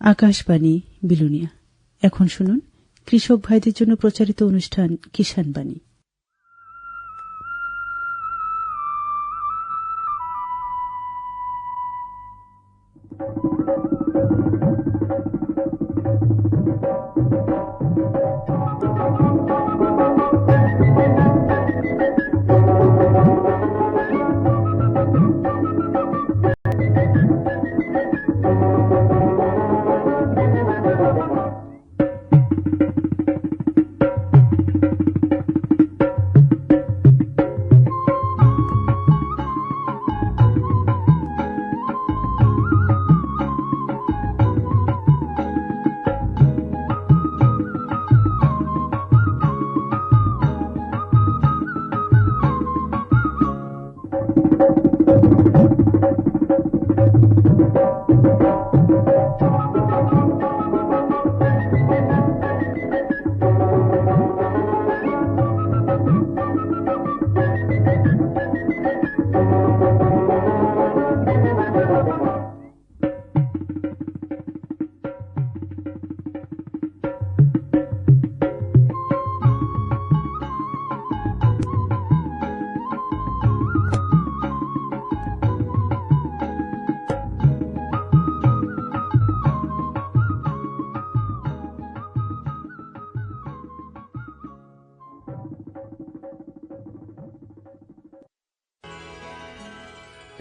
আকাশবাণী বিলুনিয়া। এখন শুনুন কৃষক ভাইদের জন্য প্রচারিত অনুষ্ঠান কিষাণ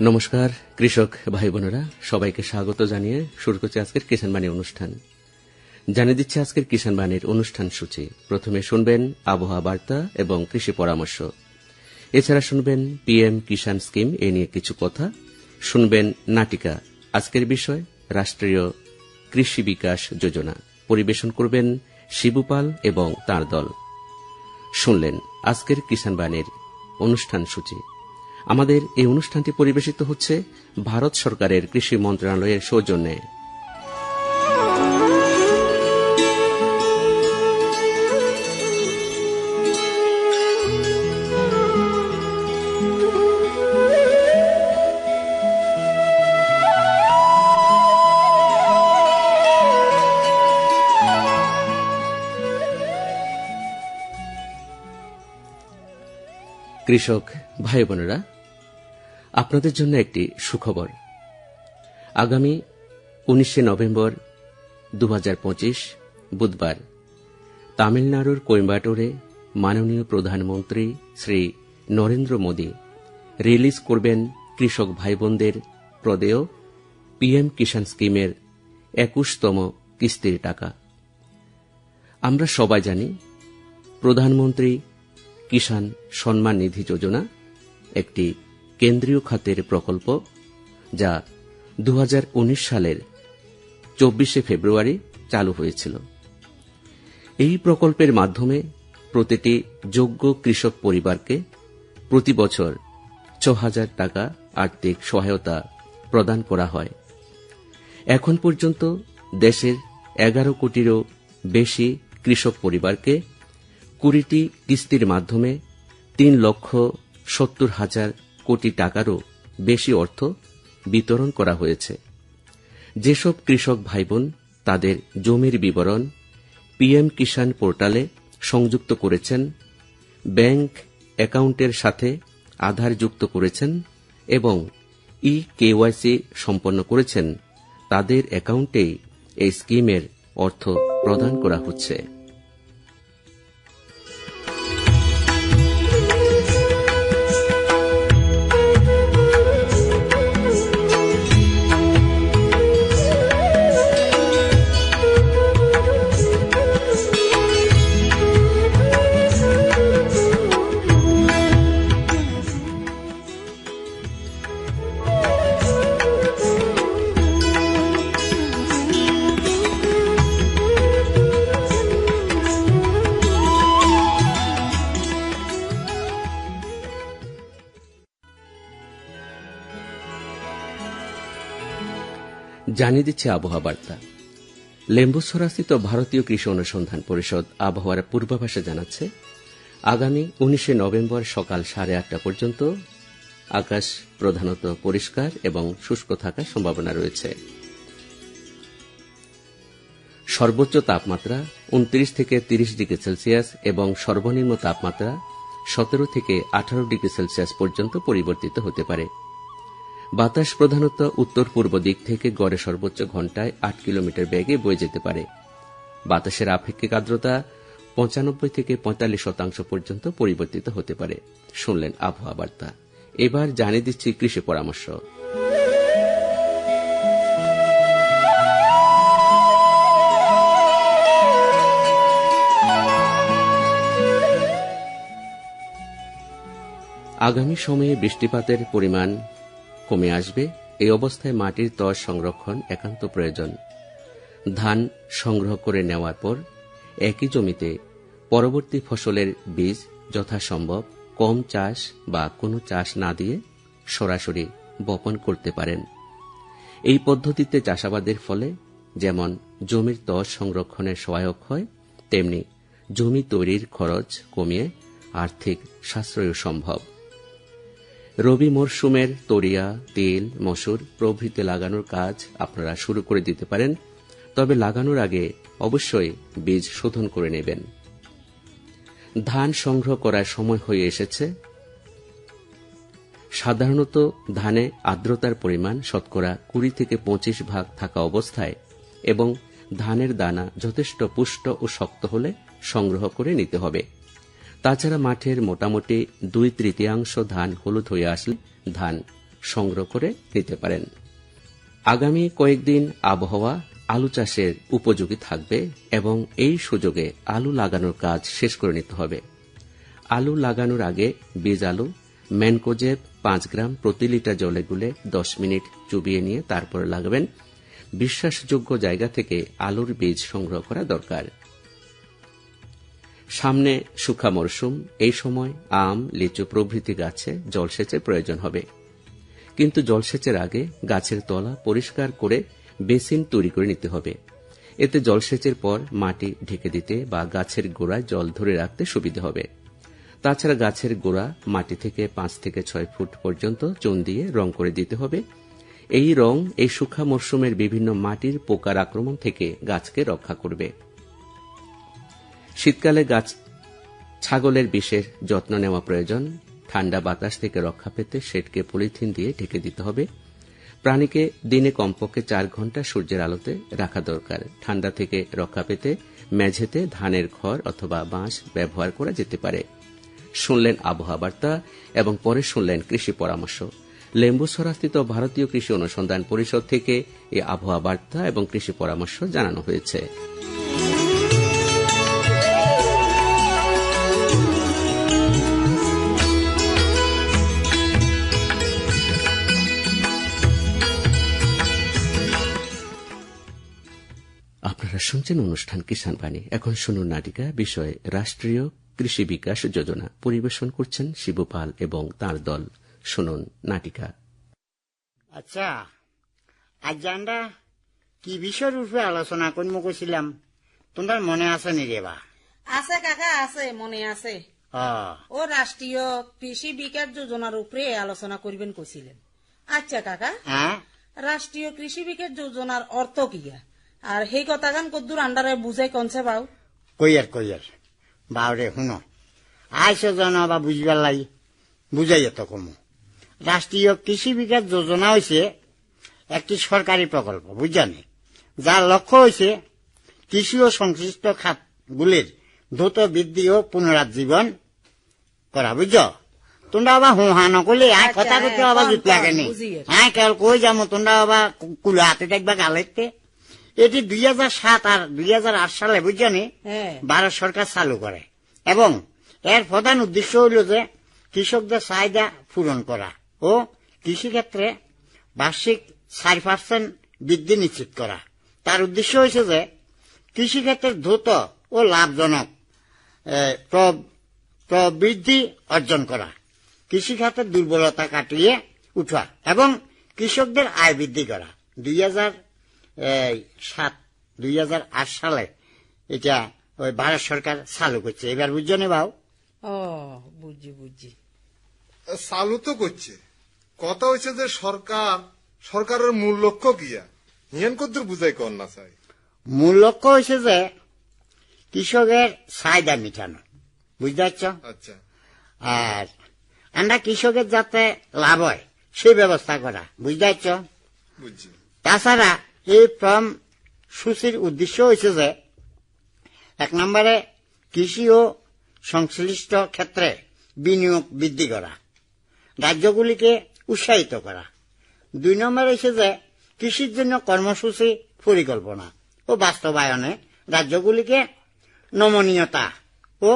নমস্কার, কৃষক ভাই বোনেরা, সবাইকে স্বাগত জানিয়ে শুরু করছে আজকের কিষাণ বাণী অনুষ্ঠান। জানিয়ে দিচ্ছে আজকের কিষাণ বাণীর অনুষ্ঠান সূচি। প্রথমে শুনবেন আবহাওয়া বার্তা এবং কৃষি পরামর্শ। এছাড়া শুনবেন পিএম কিষাণ স্কিম এ নিয়ে কিছু কথা। শুনবেন নাটিকা, আজকের বিষয় রাষ্ট্রীয় কৃষি বিকাশ যোজনা। পরিবেশন করবেন শিবুপাল এবং তার দল। শুনলেন আজকের কিষাণ বাণীর অনুষ্ঠান সূচি। আমাদের এই অনুষ্ঠানটি পরিবেশিত হচ্ছে ভারত সরকারের কৃষি মন্ত্রণালয়ের সৌজন্যে। কৃষক ভাই বোনেরা আপনাদের জন্য একটি সুখবর। আগামী উনিশে নভেম্বর দু হাজার পঁচিশ বুধবার তামিলনাড়ুর কোয়েম্বাটোরে মাননীয় প্রধানমন্ত্রী শ্রী নরেন্দ্র মোদী রিলিজ করবেন কৃষক ভাই বোনদের প্রদেয় পিএম কিষাণ স্কিমের একুশতম কিস্তির টাকা। আমরা সবাই জানি প্রধানমন্ত্রী কিষাণ সম্মান নিধি যোজনা একটি কেন্দ্রীয় খাতের প্রকল্প, যা দু হাজার উনিশ সালের চব্বিশে ফেব্রুয়ারি চালু হয়েছিল। এই প্রকল্পের মাধ্যমে প্রতিটি যোগ্য কৃষক পরিবারকে প্রতি বছর ছ হাজার টাকা আর্থিক সহায়তা প্রদান করা হয়। এখন পর্যন্ত দেশের এগারো কোটিরও বেশি কৃষক পরিবারকে কুড়িটি কিস্তির মাধ্যমে তিন লক্ষ সত্তর হাজার কোটি টাকারও বেশি অর্থ বিতরণ করা হয়েছে। যেসব কৃষক ভাইবোন তাদের জমির বিবরণ পিএম কিষাণ পোর্টালে সংযুক্ত করেছেন, ব্যাংক অ্যাকাউন্টের সাথে আধার যুক্ত করেছেন এবং ই কেওয়াইসি সম্পন্ন করেছেন, তাদের অ্যাকাউন্টেই এই স্কিমের অর্থ প্রদান করা হচ্ছে। জানিয়ে দিচ্ছে আবহাওয়া বার্তা। লেম্বুসরাস্থিত ভারতীয় কৃষি অনুসন্ধান পরিষদ আবহাওয়ার পূর্বাভাসে জানাচ্ছে, আগামী উনিশে নভেম্বর সকাল সাড়ে আটটা পর্যন্ত আকাশ প্রধানত পরিষ্কার এবং শুষ্ক থাকার সম্ভাবনা রয়েছে। সর্বোচ্চ তাপমাত্রা উনত্রিশ থেকে তিরিশ ডিগ্রি সেলসিয়াস এবং সর্বনিম্ন তাপমাত্রা সতেরো থেকে আঠারো ডিগ্রি সেলসিয়াস পর্যন্ত পরিবর্তিত হতে পারে। বাতাস প্রধানত উত্তর পূর্ব দিক থেকে গড়ে সর্বোচ্চ ঘন্টায় আট কিলোমিটার বেগে বয়ে যেতে পারে। বাতাসের আপেক্ষিক আর্দ্রতা পঁচানব্বই থেকে পঁয়তাল্লিশ শতাংশ পর্যন্ত পরিবর্তিত হতে পারে। শুনলেন আবহাওয়া বার্তা। এবার জানিয়ে দিচ্ছি কৃষি পরামর্শ। আগামী সময়ে বৃষ্টিপাতের পরিমাণ কমে আসবে, এই অবস্থায় মাটির তস সংরক্ষণ একান্ত প্রয়োজন। ধান সংগ্রহ করে নেওয়ার পর একই জমিতে পরবর্তী ফসলের বীজ যথাসম্ভব কম চাষ বা কোনো চাষ না দিয়ে সরাসরি বপন করতে পারেন। এই পদ্ধতিতে চাষাবাদের ফলে যেমন জমির তস সংরক্ষণে সহায়ক হয়, তেমনি জমি তৈরির খরচ কমিয়ে আর্থিক সাশ্রয় সম্ভব। রবি মরশুমের তরিয়া, তিল, মসুর প্রভৃতি লাগানোর কাজ আপনারা শুরু করে দিতে পারেন, তবে লাগানোর আগে অবশ্যই বীজ শোধন করে নেবেন। ধান সংগ্রহ করার সময় হয়ে এসেছে। সাধারণত ধানে আর্দ্রতার পরিমাণ শতকরা কুড়ি থেকে পঁচিশ ভাগ থাকা অবস্থায় এবং ধানের দানা যথেষ্ট পুষ্ট ও শক্ত হলে সংগ্রহ করে নিতে হবে। তাছাড়া মাঠের মোটামুটি দুই তৃতীয়াংশ ধান হলুদ হয়ে আসলে ধান সংগ্রহ করে নিতে পারেন। আগামী কয়েকদিন আবহাওয়া আলু চাষের উপযোগী থাকবে এবং এই সুযোগে আলু লাগানোর কাজ শেষ করে নিতে হবে। আলু লাগানোর আগে বীজ আলু ম্যানকোজেব পাঁচ গ্রাম প্রতি লিটার জলে গুলে দশ মিনিট চুবিয়ে নিয়ে তারপর লাগাবেন। বিশ্বাসযোগ্য জায়গা থেকে আলুর বীজ সংগ্রহ করা দরকার। সামনে শুখা মরশুম, এই সময় আম, লিচু প্রভৃতি গাছে জলসেচের প্রয়োজন হবে। কিন্তু জলসেচের আগে গাছের তলা পরিষ্কার করে বেসিন তৈরি করে নিতে হবে। এতে জলসেচের পর মাটি ঢেকে দিতে বা গাছের গোড়ায় জল ধরে রাখতে সুবিধা হবে। তাছাড়া গাছের গোড়া মাটি থেকে পাঁচ থেকে ছয় ফুট পর্যন্ত চুন দিয়ে রং করে দিতে হবে। এই রং এই শুখা মরশুমের বিভিন্ন মাটির পোকার আক্রমণ থেকে গাছকে রক্ষা করবে। শীতকালে গাছ ছাগলের বিষের যত্ন নেওয়া প্রয়োজন। ঠান্ডা বাতাস থেকে রক্ষা পেতে শেডকে পলিথিন দিয়ে ঢেকে দিতে হবে। প্রাণীকে দিনে কমপক্ষে চার ঘণ্টা সূর্যের আলোতে রাখা দরকার। ঠান্ডা থেকে রক্ষা পেতে মেঝেতে ধানের খড় অথবা বাঁশ ব্যবহার করা যেতে পারে। শুনলেন আবহাওয়া বার্তা এবং পরে শুনলেন কৃষি পরামর্শ। লেম্বুসরাস্থিত ভারতীয় কৃষি অনুসন্ধান পরিষদ থেকে এই আবহাওয়া বার্তা এবং কৃষি পরামর্শ জানানো হয়েছে। আপনারা শুনছেন অনুষ্ঠান কিষান বাণী। এখন শুনুন নাটিকা বিষয়ে রাষ্ট্রীয় কৃষি বিকাশ যোজনা পরিবেশন করছেন শিবপাল এবং তার দল। শুনুন নাটিকা। আচ্ছা আজ আমরা কি বিষয়ের উপরে আলোচনা করব কইছিলাম? তোমার মনে আছে নি রে বা? আছে কাকা আছে মনে আছে। ও ও রাষ্ট্রীয় কৃষি বিকাশ যোজনার উপরে আলোচনা করবেন কইছিলেন। আচ্ছা কাকা হ্যাঁ? রাষ্ট্রীয় কৃষি বিকাশ যোজনার অর্থ কিয়া আর সেই কথাগান কদ্দুর আন্ডারে বুঝাই কনছে বাউ। কইয়ার কইয়ার বাউরে শুনো। আইসো জন বা বুঝবার লাই বুঝাই তো কমু। রাষ্ট্রীয় কৃষি বিকাশ যোজনা হয়েছে একটি সরকারি প্রকল্প বুঝজানি যার লক্ষ্য হয়েছে কৃষি ও সংশ্লিষ্ট খাতগুলির দ্রুত বৃদ্ধি ও পুনরুজ্জীবন করা বুঝছ তোমরা আবার হু হা নকলে আয় কথা করতে আবার জুত কম, লাগে নি? হ্যাঁ কেবল কই যাব তোমরা আবার কুলো হাতে দেখবা গালেতে এটি দুই হাজার সাত আর দুই হাজার আট সালে বুঝছনি হ্যাঁ। ভারত সরকার চালু করে। এবং এর প্রধান উদ্দেশ্য হইল যে কৃষকদের চাহিদা পূরণ করা ও কৃষিক্ষেত্রে বার্ষিক চার পার্সেন্ট বৃদ্ধি নিশ্চিত করা। তার উদ্দেশ্য হয়েছে যে কৃষিক্ষেত্রের দ্রুত ও লাভজনক প্রবৃদ্ধি অর্জন করা কৃষিখাতের দুর্বলতা কাটিয়ে উঠা এবং কৃষকদের আয় বৃদ্ধি করা। দুই হাজার সাত দুই হাজার আট সালে এটা ওই ভারত সরকার চালু করছে। এবার বুঝছ নি বাবু ও বুঝছি বুঝছি। চালু তো করছে। কথা হচ্ছে যে সরকার সরকারের মূল লক্ষ্য কিয়া নিয়ন কদ্দুর বুঝাই কর না চাই। মূল লক্ষ্য হয়েছে যে কৃষকের চাহিদা মিটানো। বুঝতে পারছ? আচ্ছা। আর আমরা কৃষকের যাতে লাভ হয় সেই ব্যবস্থা করা। বুঝতে পারছ? বুঝছি। তাছাড়া এই ফর্ম সূচির উদ্দেশ্য হয়েছে যে, এক নম্বরে কৃষি ও সংশ্লিষ্ট ক্ষেত্রে বিনিয়োগ বৃদ্ধি করা, রাজ্যগুলিকে উৎসাহিত করা। দুই নম্বর হয়েছে যে, কৃষির জন্য কর্মসূচি পরিকল্পনা ও বাস্তবায়নে রাজ্যগুলিকে নমনীয়তা ও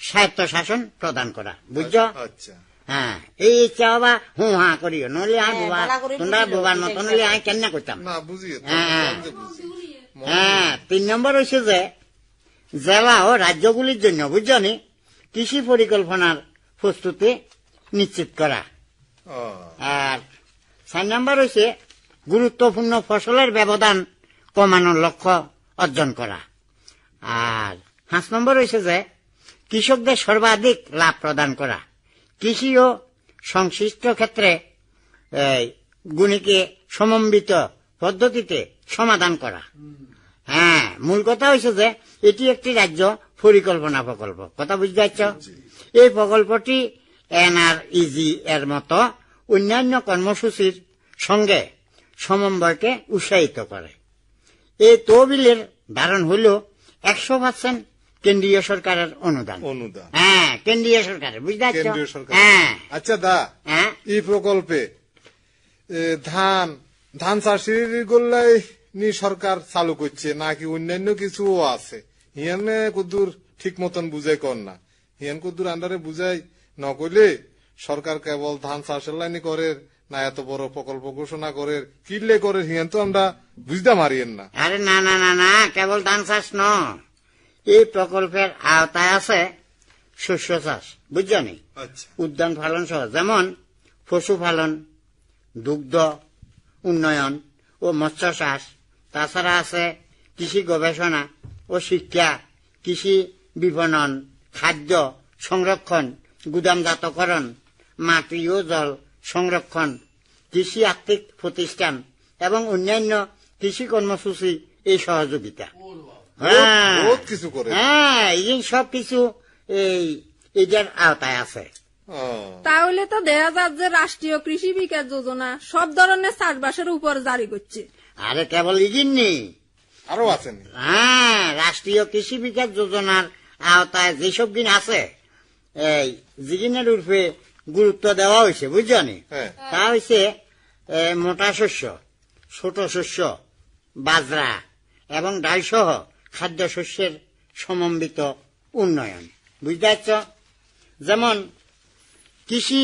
স্বায়ত্তশাসন প্রদান করা। বুঝছ? আচ্ছা। হ্যাঁ এই ইচ্ছা হবা হু হা করিও নইলে আই হ্যাঁ, বোবা তোমরা বোবার মতো নইলে আই কেন না বুঝি হ্যাঁ। হ্যাঁ। তিন নম্বর হয়েছে যে জেলা ও রাজ্যগুলির জন্য বুঝছনি কৃষি পরিকল্পনার প্রস্তুতি নিশ্চিত করা। আর চার নম্বর হয়েছে গুরুত্বপূর্ণ ফসলের ব্যবধান কমানোর লক্ষ্য অর্জন করা। আর পাঁচ নম্বর হয়েছে যে কৃষকদের সর্বাধিক লাভ প্রদান করা। কৃষি ও সংশ্লিষ্ট ক্ষেত্রে গুণীকে সমন্বিত পদ্ধতিতে সমাধান করা। হ্যাঁ মূল কথা হয়েছে যে এটি একটি রাজ্য পরিকল্পনা প্রকল্প। কথা বুঝতে পারছ? এই প্রকল্পটি এনআরইজি এর মতো অন্যান্য কর্মসূচির সঙ্গে সমন্বয়কে উৎসাহিত করে। এই তহবিলের ধারণ হল একশো পার্সেন্ট কেন্দ্রীয় সরকারের অনুদান। অনুদান। হ্যাঁ কেন্দ্রীয় সরকারের বুঝতে পারছ? কেন্দ্রীয় সরকার হ্যাঁ। আচ্ছা দা হ্যাঁ? এই প্রকল্পে এ, ধান ধান চাষির গোল্লাই নি সরকার চালু করছে নাকি অন্যান্য কিছুও আছে? হিয়ানে কদ্দুর ঠিক মতন বুঝাই কর না। হিয়ান কদ্দুর আন্ডারে বুঝাই নকলে সরকার কেবল ধান চাষের লাইনে করে না এত বড় প্রকল্প ঘোষণা করে কিনলে করে হিয়ান তো আমরা বুঝতে মারিয়েন না। আরে না না না না কেবল ধান চাষ ন এই প্রকল্পের আওতায় আছে শস্য চাষ বুঝছনি আচ্ছা। উদ্যান পালন সহ যেমন পশুপালন দুগ্ধ উন্নয়ন ও মৎস্য চাষ। তাছাড়া আছে কৃষি গবেষণা ও শিক্ষা কৃষি বিপণন খাদ্য সংরক্ষণ গুদামজাতকরণ মাটি ও জল সংরক্ষণ কৃষি আর্থিক প্রতিষ্ঠান এবং অন্যান্য কৃষি কর্মসূচি এই সহযোগিতা। হ্যাঁ। কিছু করে হ্যাঁ এই সব কিছু এই এটার আওতায় আছে। তাহলে তো দেখা যাচ্ছে যে রাষ্ট্রীয় কৃষি বিকাশ যোজনা সব ধরনের চাষবাসের উপর জারি করছে। আরে কেবল ইগিন নেই আরও আছেন হ্যাঁ রাষ্ট্রীয় কৃষি বিকাশ যোজনার আওতায় যেসব দিন আছে এই জিগিনের উর্ফে গুরুত্ব দেওয়া হয়েছে বুঝছনি হ্যাঁ। তা হয়েছে মোটা শস্য ছোট শস্য বাজরা এবং ডাল সহ খাদ্য শস্যের সমন্বিত উন্নয়ন। বুঝতে পারছ? যেমন কৃষি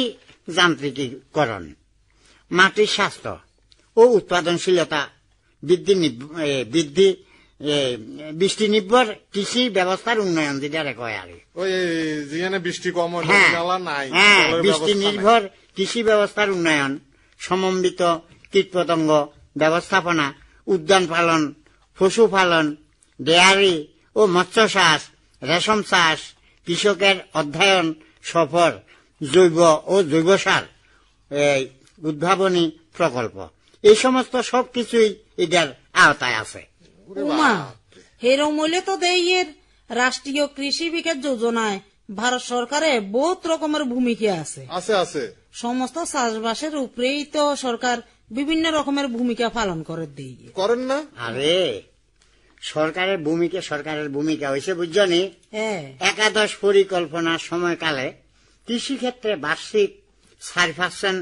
যান্ত্রিকীকরণ মাটির স্বাস্থ্য ও উৎপাদনশীলতা বৃদ্ধি বৃদ্ধি বৃষ্টি নির্ভর কৃষি ব্যবস্থার উন্নয়ন যেটা কয় আর যেখানে বৃষ্টি কম হ্যাঁ হ্যাঁ বৃষ্টি নির্ভর কৃষি ব্যবস্থার উন্নয়ন সমন্বিত কীটপতঙ্গ ব্যবস্থাপনা উদ্যান পালন পশুপালন ডেয়ারি ও মৎস্য চাষ রেশম চাষ কৃষকের অধ্যয়ন সফর জৈব ও জৈব সার উদ্ভাবনী প্রকল্প। এই সমস্ত সবকিছুই এটার আওতায় আছে। উমা হেরম হইলে তো দেইয়ের রাষ্ট্রীয় কৃষি বিকাশ যোজনায় ভারত সরকারের বহুত রকমের ভূমিকা আছে। আছে আছে। সমস্ত চাষবাসের উপরেই তো সরকার বিভিন্ন রকমের ভূমিকা পালন করে দিয়ে করেন না? আরে সরকারের ভূমিকা সরকারের ভূমিকা হয়েছে বুঝছনি হ্যাঁ। একাদশ পরিকল্পনার সময়কালে কৃষিক্ষেত্রে বার্ষিক চার পার্সেন্ট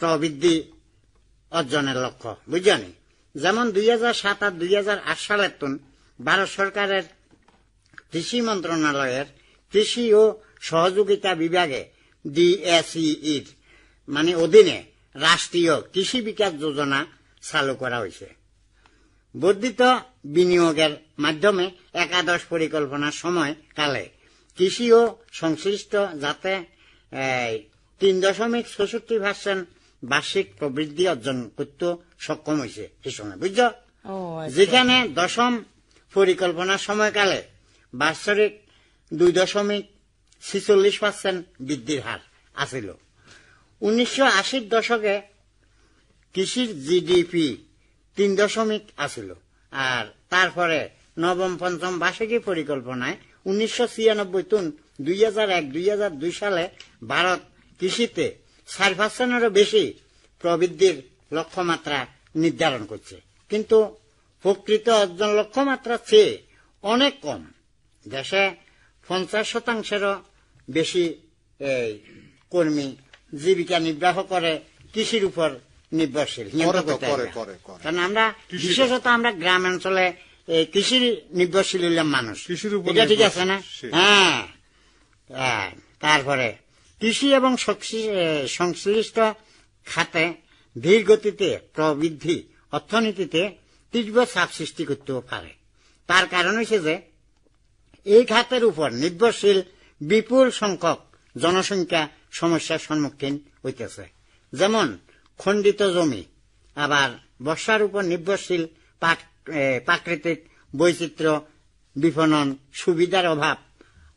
প্রবৃদ্ধি অর্জনের লক্ষ্য বুঝছনি যেমন দুই হাজার সাত আর দুই হাজার আট সালের তুন ভারত সরকারের কৃষি মন্ত্রণালয়ের কৃষি ও সহযোগিতা বিভাগে ডিএসইর মানে অধীনে রাষ্ট্রীয় কৃষি বিকাশ যোজনা চালু করা হয়েছে। বর্ধিত বিনিয়োগের মাধ্যমে একাদশ পরিকল্পনার সময় কালে কৃষি ও সংশ্লিষ্ট যাতে এই, তিন দশমিক ছষট্টি পার্সেন্ট বার্ষিক প্রবৃদ্ধি অর্জন করতে সক্ষম হয়েছে এই সময় বুঝছ আচ্ছা। যেখানে দশম পরিকল্পনার সময়কালে বাৎসরিক দুই দশমিক ছিচল্লিশ পার্সেন্ট বৃদ্ধির হার আছিল উনিশশো আশির দশকে কৃষির জিডিপি তিন দশমিক আসিল আর তারপরে নবম পঞ্চম বার্ষিকী পরিকল্পনায় উনিশশো ছিয়ানব্বই তুন দুই হাজার এক দুই হাজার দুই সালে ভারত কৃষিতে চার পার্সেন্টেরও বেশি প্রবৃদ্ধির লক্ষ্যমাত্রা নির্ধারণ করছে। কিন্তু প্রকৃত অর্জন লক্ষ্যমাত্রার চেয়ে অনেক কম। দেশে পঞ্চাশ শতাংশেরও বেশি এই, কর্মী জীবিকা নির্বাহ করে কৃষির উপর নির্ভরশীল করে করে। কারণ আমরা বিশেষত আমরা গ্রামাঞ্চলে এই, কৃষির নির্ভরশীল হইলাম মানুষ। কৃষির উপর এটা ঠিক আছে না? হ্যাঁ। হ্যাঁ, তারপরে কৃষি এবং সংশ্লিষ্ট খাতে ধীর গতিতে প্রবৃদ্ধি অর্থনীতিতে তীব্র চাপ সৃষ্টি করতেও পারে। তার কারণ হচ্ছে যে এই খাতের উপর নির্ভরশীল বিপুল সংখ্যক জনসংখ্যা সমস্যার সম্মুখীন হইতেছে। যেমন খণ্ডিত জমি। আবার বর্ষার উপর নির্ভরশীল প্রাকৃতিক বৈচিত্র্য বিপণন সুবিধার অভাব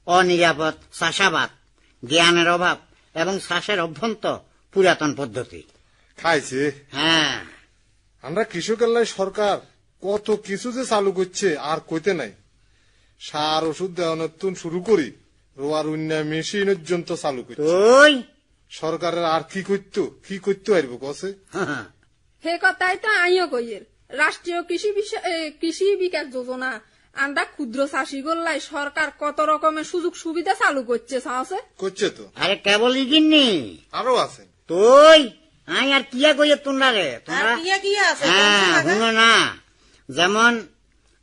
অনিরাপদ চাষাবাদ জ্ঞানের অভাব এবং চাষের অভ্যন্ত পুরাতন পদ্ধতি। খাইছে? হ্যাঁ। আমরা কৃষকের লাই সরকার কত কিছু যে চালু করছে আর কইতে নাই। সার ওষুধ দেওয়ানোর তুন শুরু করি রোয়ার উন্নয় মেশিন পর্যন্ত চালু করছে। সরকারের আর কি করতো কি করতে পারব কসে হে কথাই তো আইও কইয়ের। রাষ্ট্রীয় কৃষি কৃষি বিকাশ যোজনা আমরা ক্ষুদ্র চাষি গোল্লাই সরকার কত রকমের সুযোগ সুবিধা চালু করছে সাহসে করছে তো। আরে কেবল ইগিননি। আরও আছে। তুই আই আর কিয়া কইয়ে তোমরা রে? তোমরা কিয়া কিয়া আছে? হ্যাঁ শুনো না। যেমন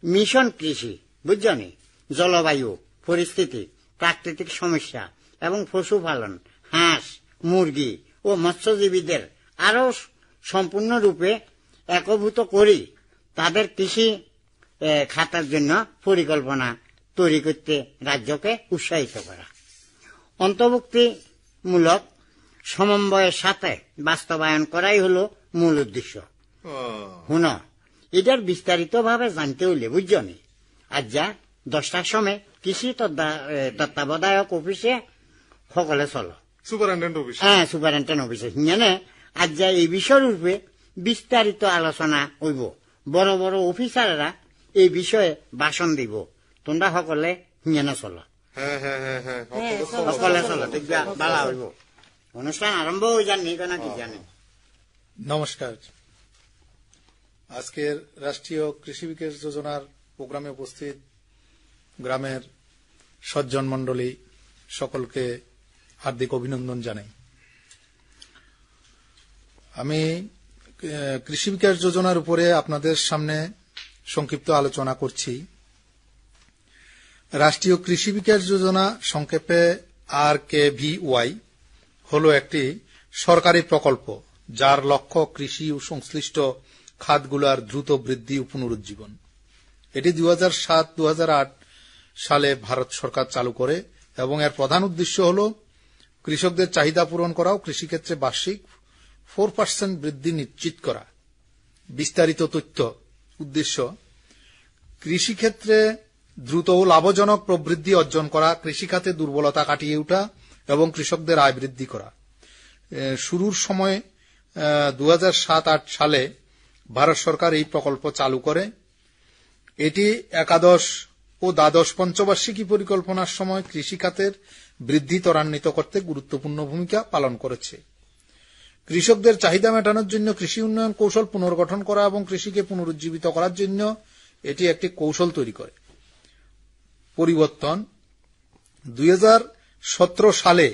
মিশন কৃষি বুঝছনি? জলবায়ু পরিস্থিতি প্রাকৃতিক সমস্যা এবং পশুপালন হাঁস মুরগি ও মৎস্যজীবীদের আরও সম্পূর্ণরূপে একভূত করি তাদের কৃষি খাতার জন্য পরিকল্পনা তৈরি করতে রাজ্যকে উৎসাহিত করা। অন্তর্ভুক্তিমূলক সমন্বয়ের সাথে বাস্তবায়ন করাই হলো মূল উদ্দেশ্য। শুন এটার বিস্তারিত ভাবে জানতে হইলে বুঝছনি আজ যা দশটার সময় কৃষি তত্ত্বা- তত্ত্বাবধায়ক অফিসে সকলে চলো। সুপারিনটেন্ডেন্ট অফিস হ্যাঁ সুপারিনটেন্ডেন্ট অফিসে হিয়ানে আজ যা এই বিষয়ের উপরে বিস্তারিত আলোচনা হইব। বড় বড় অফিসাররা এই বিষয়ে ভাষণ দিব। তোমরা সকলে হিয়ানে চলো। হ্যাঁ হ্যাঁ হ্যাঁ সকলে চলো। সকলে চলো দেখবা ভালো হইব। অনুষ্ঠান আরম্ভ হয়ে যান নিক না কি জানি? নমস্কার। আজকের রাষ্ট্রীয় কৃষি বিকাশ যোজনার প্রোগ্রামে উপস্থিত গ্রামের সজ্জন মণ্ডলী সকলকে হার্দিক অভিনন্দন জানাই। আমি কৃষি বিকাশ যোজনার উপরে আপনাদের সামনে সংক্ষিপ্ত আলোচনা করছি। রাষ্ট্রীয় কৃষি বিকাশ যোজনা সংক্ষেপে আর কে ভি ওয়াই হল একটি সরকারি প্রকল্প, যার লক্ষ্য কৃষি ও সংশ্লিষ্ট খাতগুলোর দ্রুত বৃদ্ধি ও পুনরুজ্জীবন। এটি হাজার সাত দু সালে ভারত সরকার চালু করে এবং এর প্রধান উদ্দেশ্য হল কৃষকদের চাহিদা পূরণ করা ও কৃষিক্ষেত্রে বার্ষিক ফোর পার্সেন্ট বৃদ্ধি নিশ্চিত করা। বিস্তারিত তথ্য, উদ্দেশ্য, কৃষিক্ষেত্রে দ্রুত ও লাভজনক প্রবৃদ্ধি অর্জন করা, কৃষিখাতে দুর্বলতা কাটিয়ে ওঠা এবং কৃষকদের আয় বৃদ্ধি করা। শুরুর সময় দু সাত আট সালে ভারত সরকার এই প্রকল্প চালু করে। এটি একাদশ ও দ্বাদশ পঞ্চবার্ষিকী পরিকল্পনার সময় কৃষিখাতের বৃদ্ধি ত্বরান্বিত করতে গুরুত্বপূর্ণ ভূমিকা পালন করেছে। কৃষকদের চাহিদা মেটানোর জন্য কৃষি উন্নয়ন কৌশল পুনর্গঠন করা এবং কৃষিকে পুনরুজ্জীবিত করার জন্য এটি একটি কৌশল তৈরি করে। পরিবর্তন, দুই হাজার সতেরো সালে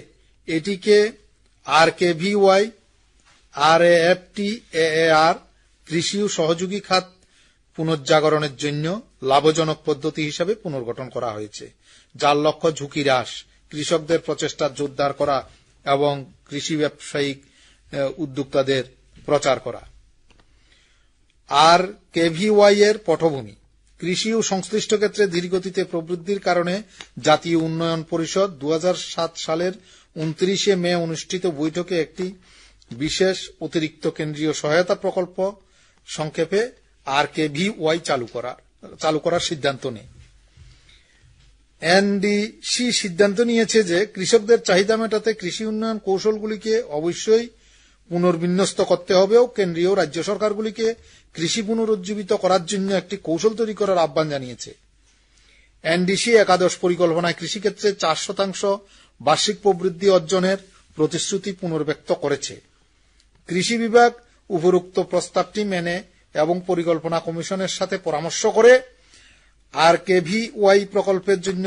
এটিকে R K V Y, R F T R, কৃষি ও সহযোগী খাত পুনর্জাগরণের জন্য লাভজনক পদ্ধতি হিসাবে পুনর্গঠন করা হয়েছে, যার লক্ষ্য ঝুঁকি হ্রাস। কৃষকদের প্রচেষ্টা জোরদার করা এবং কৃষি ব্যবসায়িক উদ্যোক্তাদের প্রচার করা। আর কেভিওয়াই এর পটভূমি। কৃষি ও সংশ্লিষ্ট ক্ষেত্রে ধীরগতিতে প্রবৃদ্ধির কারণে জাতীয় উন্নয়ন পরিষদ দু হাজার সাত সালের উনত্রিশে মে অনুষ্ঠিত বৈঠকে একটি বিশেষ অতিরিক্ত কেন্দ্রীয় সহায়তা প্রকল্প সংক্ষেপে আর ওয়াই চালু করা চালু করার সিদ্ধান্ত নেয়। এনডিসি সিদ্ধান্ত নিয়েছে যে কৃষকদের চাহিদা মেটাতে কৃষি উন্নয়ন কৌশলগুলিকে অবশ্যই পুনর্বিন্যস্ত করতে হবে ও কেন্দ্রীয় রাজ্য সরকারগুলিকে কৃষি পুনরুজ্জীবিত করার জন্য একটি কৌশল তৈরি করার আহ্বান জানিয়েছে। এনডিসি একাদশ পরিকল্পনায় কৃষিক্ষেত্রে চার শতাংশ বার্ষিক প্রবৃদ্ধি অর্জনের প্রতিশ্রুতি পুনর্ব্যক্ত করেছে। কৃষি বিভাগ উপরোক্ত প্রস্তাবটি মেনে এবং পরিকল্পনা কমিশনের সাথে পরামর্শ করে আর কেভি ওয়াই প্রকল্পের জন্য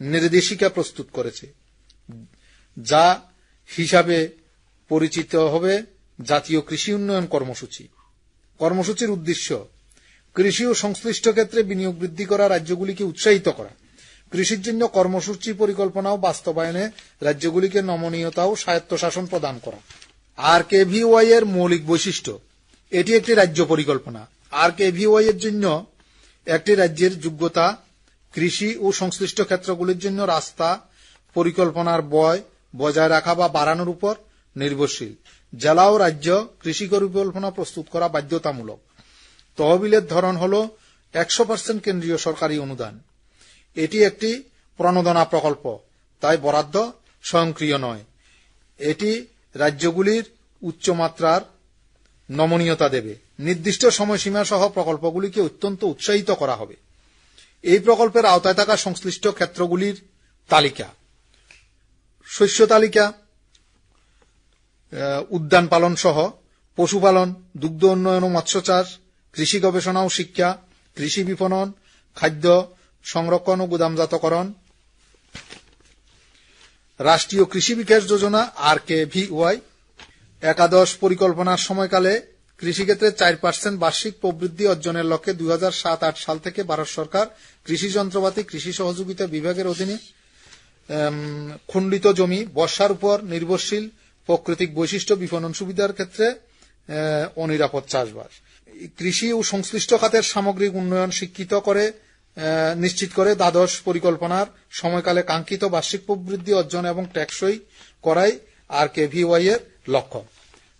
নির্দেশিকা প্রস্তুত করেছে, যা হিসাবে পরিচিত হবে জাতীয় কৃষি উন্নয়ন কর্মসূচি। কর্মসূচির উদ্দেশ্য, কৃষি ও সংশ্লিষ্ট ক্ষেত্রে বিনিয়োগ বৃদ্ধি করা, রাজ্যগুলিকে উৎসাহিত করা। কৃষির জন্য কর্মসূচি পরিকল্পনা ও বাস্তবায়নে রাজ্যগুলিকে নমনীয়তা ও স্বায়ত্তশাসন প্রদান করা। আর কেভিওয়াই এর মৌলিক বৈশিষ্ট্য, এটি একটি রাজ্য পরিকল্পনা। আর কেভিওয়াই এর জন্য একটি রাজ্যের যোগ্যতা, কৃষি ও সংশ্লিষ্ট ক্ষেত্রগুলির জন্য রাস্তা, পরিকল্পনার বয়, বজায় রাখা বা বাড়ানোর উপর নির্ভরশীল। জেলা ও রাজ্য কৃষি পরিকল্পনা প্রস্তুত করা বাধ্যতামূলক। তহবিলের ধরন হল একশো পার্সেন্ট কেন্দ্রীয় সরকারি অনুদান। এটি একটি প্রণোদনা প্রকল্প, তাই বরাদ্দ স্বয়ংক্রিয় নয়। এটি রাজ্যগুলির উচ্চমাত্রার নমনীয়তা দেবে। নির্দিষ্ট সময়সীমা সহ প্রকল্পগুলিকে অত্যন্ত উৎসাহিত করা হবে। এই প্রকল্পের আওতায় থাকা সংশ্লিষ্ট ক্ষেত্রগুলির তালিকা। শস্য তালিকা উদ্যান পালন সহ পশুপালন, দুগ্ধ উন্নয়ন ও মৎস্য চাষ, কৃষি গবেষণা ও শিক্ষা, কৃষি বিপণন, খাদ্য সংরক্ষণ ও গুদামজাতকরণ, রাষ্ট্রীয় কৃষি বিকাশ যোজনা, আর কে ভিওয়াই একাদশ পরিকল্পনার সময়কালে কৃষিক্ষেত্রে চার পার্সেন্ট বার্ষিক প্রবৃদ্ধি অর্জনের লক্ষ্যে দুই হাজার সাত আট সাল থেকে ভারত সরকার কৃষি যন্ত্রপাতি কৃষি সহযোগিতা বিভাগের অধীনে খণ্ডিত জমি, বর্ষার উপর নির্ভরশীল প্রাকৃতিক বৈশিষ্ট্য বিপণন সুবিধার ক্ষেত্রে অনিরাপদ চাষবাস। কৃষি ও সংশ্লিষ্ট খাতের সামগ্রিক উন্নয়ন শিক্ষিত করে নিশ্চিত করে দ্বাদশ পরিকল্পনার সময়কালে কাঙ্ক্ষিত বার্ষিক প্রবৃদ্ধি অর্জন এবং টেকসই করাই আর কেভিওয়াই এর লক্ষ্য।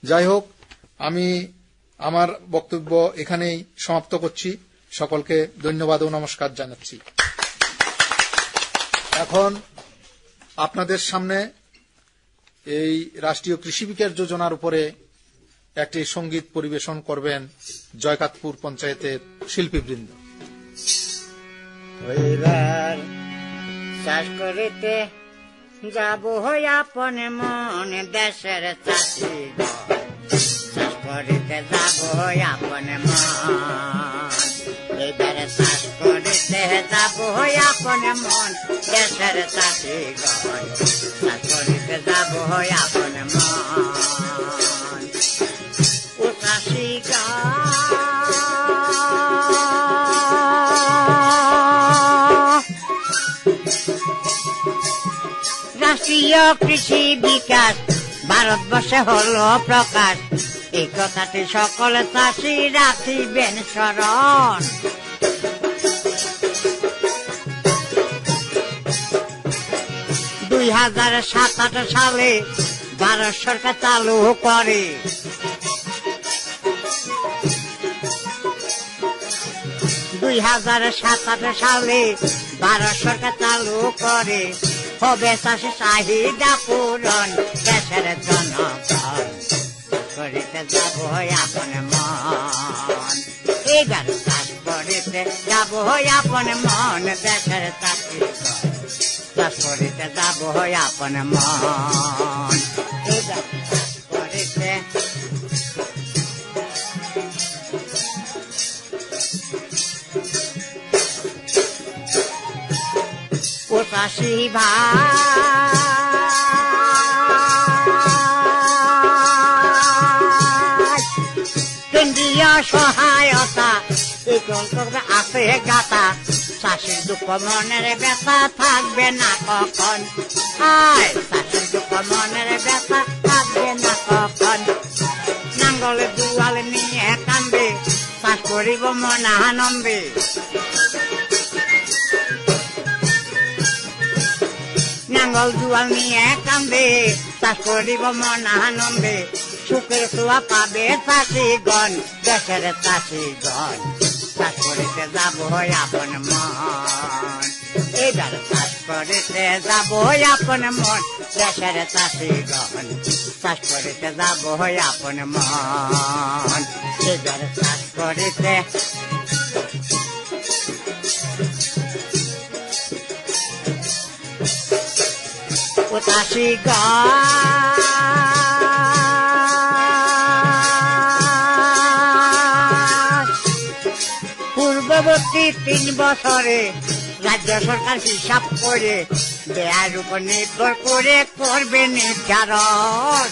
যাই হোক আমি আমার বক্তব্য এখানেই সমাপ্ত করছি। সকলকে ধন্যবাদ ও নমস্কার জানাচ্ছি। এখন আপনাদের সামনে এই রাষ্ট্রীয় কৃষি বিকাশ যোজনার উপরে একটি সংগীত পরিবেশন করবেন জয়কাতপুর পঞ্চায়েতের শিল্পীবৃন্দ। চাষ করিতে যাব আপন মন দেশের চাষি চাষ করিতে যাব আপন মন। এবার চাষ করিতে যাব আপন মন দেশের চাষি চাষ করিতে যাব আপন মন। রাষ্ট্রীয় কৃষি বিকাশ, ভারতবর্ষে হলো প্রকাশ। এই কথাটি সকল চাষি রাখিবেন স্মরণ। দুই হাজার সাত আট সালে ভারত সরকার চালু করে। দুই হাজার সাত আট সালে ভারত সরকার চালু করে। হবে চাষি চাহিদা পূরণ দেশের জনগণ করিতে যাব আপন মন। এইবার চাষ করিতে যাব আপন মন দেশের চাষি চাষ করিতে যাব আপন মন। এইবার চাষি ভাই। সহায়তা, এই গল্পটা আছে গাতা। চাষির দুঃখ মনের ব্যথা থাকবে না কখন? হায়, চাষির দুঃখ মনের ব্যথা থাকবে না কখন? নাঙ্গলে দুয়ালে নিয়ে কান্দে চাষ করিব মন আনন্দে। নাঙ্গল জুয়াল নিয়ে কান্দে চাষ করিব মন আনন্দে। সুখের সোয়া পাবে চাষিগণ, দেশের চাষিগণ। চাষ করিতে যাব আপন মন। এবার চাষ করিতে যাব আপন মন, দেশের চাষি গহন চাষ করিতে যাব আপন মন। এবার চাষ করিতে ও পূর্ববর্তী তিন বছরে রাজ্য সরকার হিসাব করে ব্যয়ের উপর নির্ভর করে করবে নির্ধারণ।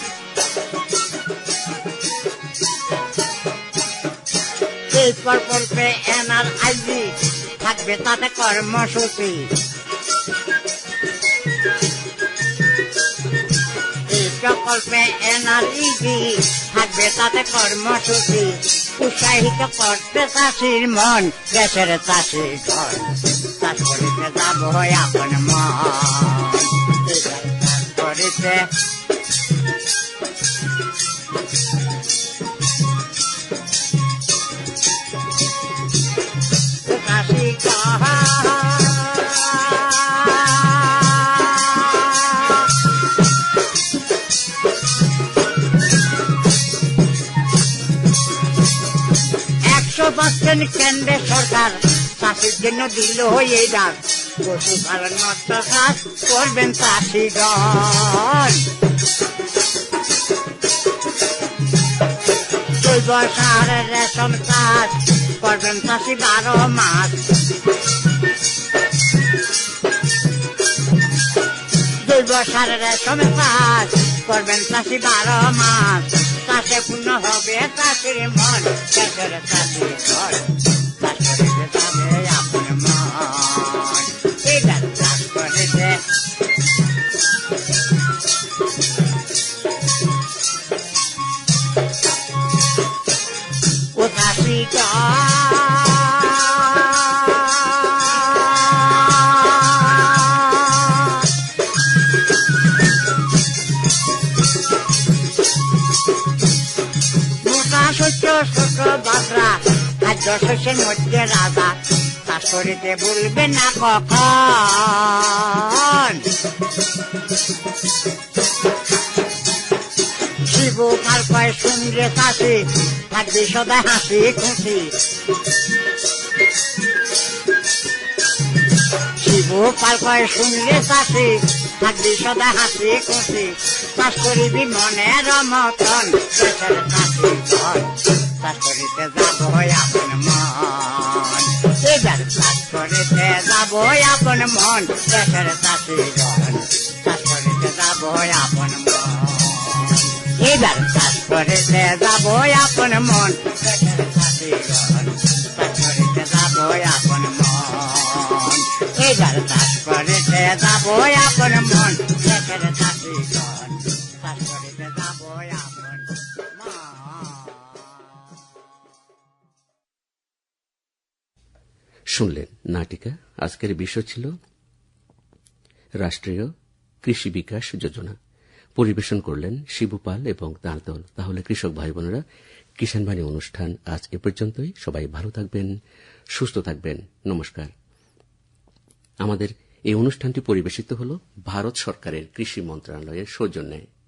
এই প্রকল্পে এনআর আইজি থাকবে, তাতে কর্মসূচি। এই প্রকল্পে এনআরইজি থাকবে তাতে কর্মসূচি উৎসাহিত করতে চাষির মন, দেশের চাষির ঘর। চাষ করিতে যাব আপন মন। করিতে পার্সেন্ট কেন্দ্রের সরকার? চাষির জন্য দিল এই ডাক পশুপালন মৎস্য চাষ করবেন চাষিগণ জৈব সার রেশন চাষ করবেন চাষি বারো মাস। জৈব সার রেশন চাষ করবেন চাষি বারো মাস। চাষে পূর্ণ হবে চাষির মন চাষি ঘর। মধ্যে করিতে বলবে না কখন। শিবু কাল কয় শুনলে চাষি থাকবি সদায় হাসি খুশি। শিবু কাল কয় শুনলে চাষি থাকবি সদা হাসি খুশি। চাষ করিবি মনের মতন চাষ করিতে যাব যাব আপন মন, দেশের চাষি ঘর চাষ করিতে যাব আপন মন। এবার চাষ করিতে যাব আপন মন, দেশের চাষি ঘর চাষ করিতে যাব আপন মন। এবার চাষ করিতে যাব আপন মন, দেশের চাষি ঘর চাষ করিতে যাব আপন মন। শুনলেন নাটিকা আজকের বিষয় ছিল রাষ্ট্রীয় কৃষি বিকাশ যোজনা। পরিবেশন করলেন শিবুপাল এবং তাঁর দল। তাহলে কৃষক ভাই বোনেরা, কিষাণ বাণী অনুষ্ঠান আজ এ পর্যন্তই। সবাই ভালো থাকবেন, সুস্থ থাকবেন। নমস্কার। আমাদের এই অনুষ্ঠানটি পরিবেশিত হল ভারত সরকারের কৃষি মন্ত্রণালয়ের সৌজন্যে।